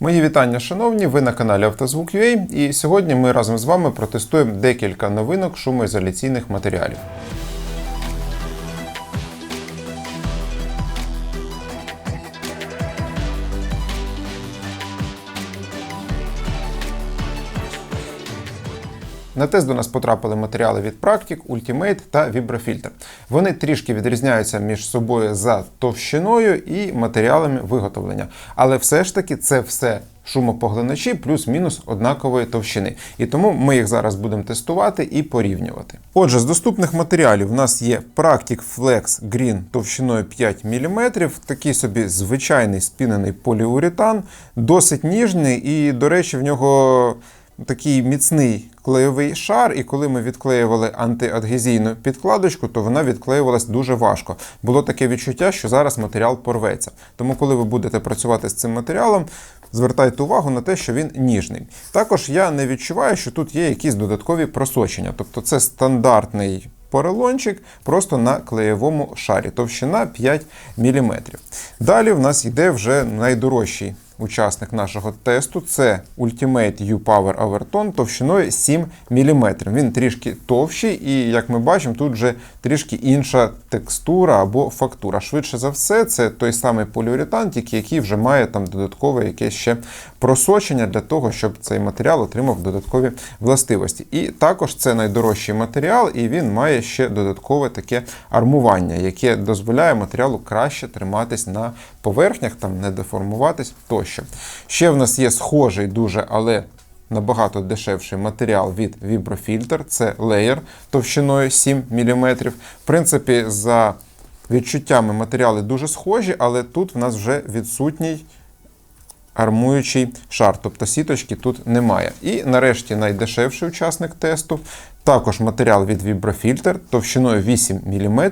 Мої вітання, шановні, ви на каналі Автозвук.ua і сьогодні ми разом з вами протестуємо декілька новинок шумоізоляційних матеріалів. На тест до нас потрапили матеріали від Practic, Ultimate та Vibrofilter. Вони трішки відрізняються між собою за товщиною і матеріалами виготовлення. Але все ж таки це все шумопоглиначі плюс-мінус однакової товщини. І тому ми їх зараз будемо тестувати і порівнювати. Отже, з доступних матеріалів у нас є Practic Flex Green товщиною 5 мм, такий собі звичайний спінений поліуретан, досить ніжний і, до речі, в нього такий міцний клеєвий шар, і коли ми відклеювали антиадгезійну підкладочку, то вона відклеювалась дуже важко. Було таке відчуття, що зараз матеріал порветься. Тому, коли ви будете працювати з цим матеріалом, звертайте увагу на те, що він ніжний. Також я не відчуваю, що тут є якісь додаткові просочення. Тобто це стандартний поролончик просто на клеєвому шарі, товщина 5 мм. Далі в нас йде вже найдорожчий учасник нашого тесту. Це Ultimate U-Power Overtone товщиною 7 мм. Він трішки товщий, і як ми бачимо, тут вже трішки інша текстура або фактура. Швидше за все, це той самий поліуретан, тільки який вже має там додаткове якесь ще просочення для того, щоб цей матеріал отримав додаткові властивості. І також це найдорожчий матеріал, і він має ще додаткове таке армування, яке дозволяє матеріалу краще триматись на поверхнях, там не деформуватись тощо. Ще в нас є схожий дуже, але набагато дешевший матеріал від Vibrofilter, це леєр товщиною 7 мм. В принципі, за відчуттями матеріали дуже схожі, але тут в нас вже відсутній армуючий шар, тобто сіточки тут немає. І нарешті найдешевший учасник тесту, також матеріал від Vibrofilter товщиною 8 мм.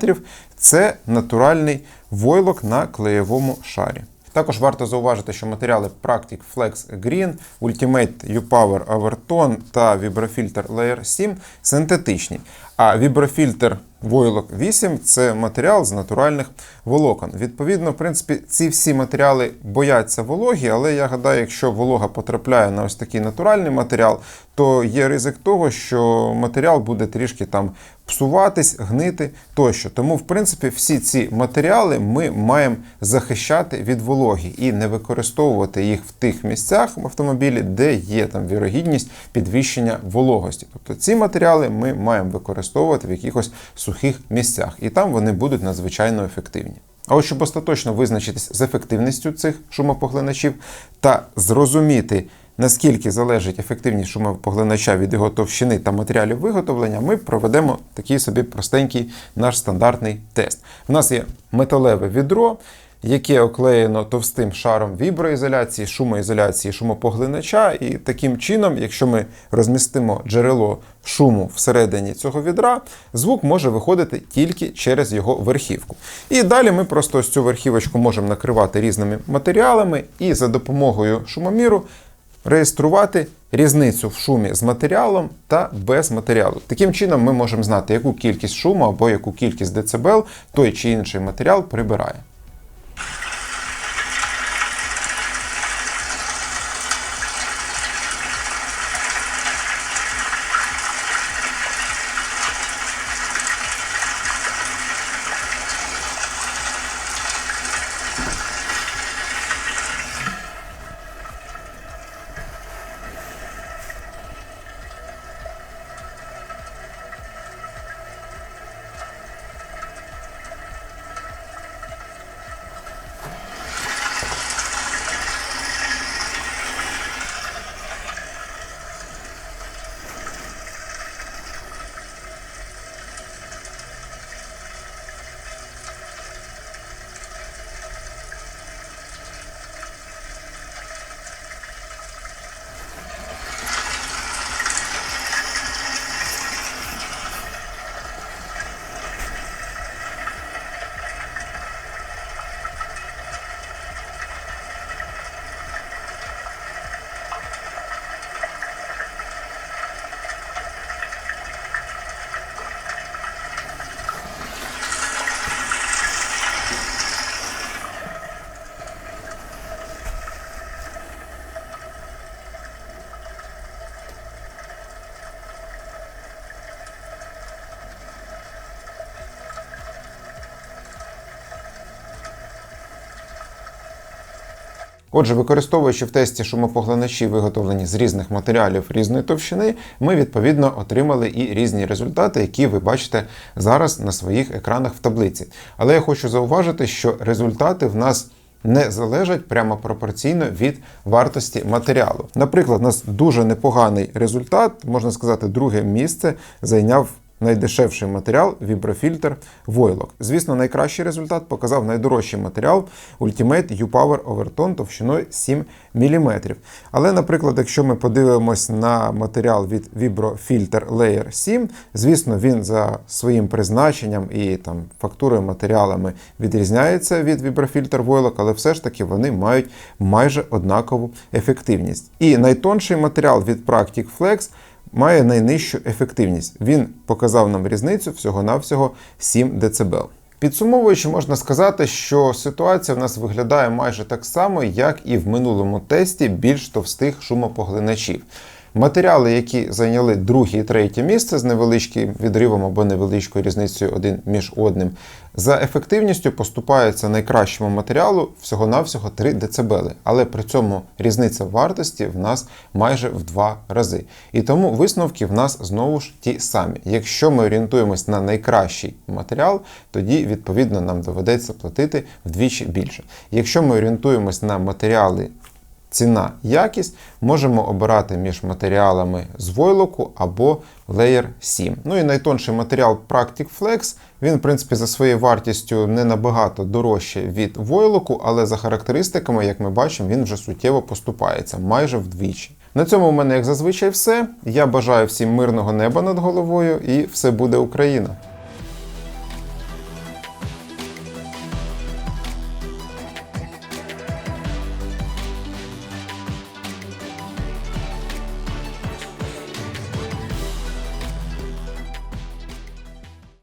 Це натуральний войлок на клеєвому шарі. Також варто зауважити, що матеріали Practic Flex Green, Ultimate U-Power Overtone та Vibrofilter Layer 7 синтетичні. А Vibrofilter войлок 8 це матеріал з натуральних волокон. Відповідно, в принципі, ці всі матеріали бояться вологі, але я гадаю, якщо волога потрапляє на ось такий натуральний матеріал, то є ризик того, що матеріал буде трішки там псуватись, гнити тощо. Тому, в принципі, всі ці матеріали ми маємо захищати від вологі і не використовувати їх в тих місцях в автомобілі, де є там вірогідність підвищення вологості. Тобто ці матеріали ми маємо використовувати в якихось сухих місцях, і там вони будуть надзвичайно ефективні. А ось щоб остаточно визначитись з ефективністю цих шумопоглиначів та зрозуміти, наскільки залежить ефективність шумопоглинача від його товщини та матеріалів виготовлення, ми проведемо такий собі простенький наш стандартний тест. У нас є металеве відро. Яке оклеєно товстим шаром віброізоляції, шумоізоляції, шумопоглинача, і таким чином, якщо ми розмістимо джерело шуму всередині цього відра, звук може виходити тільки через його верхівку. І далі ми просто ось цю верхівочку можемо накривати різними матеріалами і за допомогою шумоміру реєструвати різницю в шумі з матеріалом та без матеріалу. Таким чином ми можемо знати, яку кількість шуму або яку кількість децибел той чи інший матеріал прибирає. Отже, використовуючи в тесті шумопоглиначі, виготовлені з різних матеріалів різної товщини, ми відповідно отримали і різні результати, які ви бачите зараз на своїх екранах в таблиці. Але я хочу зауважити, що результати в нас не залежать прямо пропорційно від вартості матеріалу. Наприклад, у нас дуже непоганий результат, можна сказати, друге місце зайняв найдешевший матеріал віброфільтр Войлок. Звісно, найкращий результат показав найдорожчий матеріал Ultimate U-Power Overtone товщиною 7 мм. Але, наприклад, якщо ми подивимось на матеріал від Vibrofilter Layer 7, звісно, він за своїм призначенням і там фактурою матеріалами відрізняється від Vibrofilter Voylok, але все ж таки вони мають майже однакову ефективність. І найтонший матеріал від Practic Flex має найнижчу ефективність. Він показав нам різницю всього-навсього 7 дБ. Підсумовуючи, можна сказати, що ситуація в нас виглядає майже так само, як і в минулому тесті більш товстих шумопоглиначів. Матеріали, які зайняли друге і третє місце з невеличким відривом або невеличкою різницею один між одним, за ефективністю поступаються найкращому матеріалу всього-навсього 3 дБ. Але при цьому різниця вартості в нас майже в два рази. І тому висновки в нас знову ж ті самі. Якщо ми орієнтуємось на найкращий матеріал, тоді відповідно нам доведеться платити вдвічі більше. Якщо ми орієнтуємось на матеріали ціна, якість, можемо обирати між матеріалами з войлоку або Layer 7. Ну і найтонший матеріал Practic Flex, він, в принципі, за своєю вартістю не набагато дорожче від войлоку, але за характеристиками, як ми бачимо, він вже суттєво поступається, майже вдвічі. На цьому в мене, як зазвичай, все. Я бажаю всім мирного неба над головою і все буде Україна!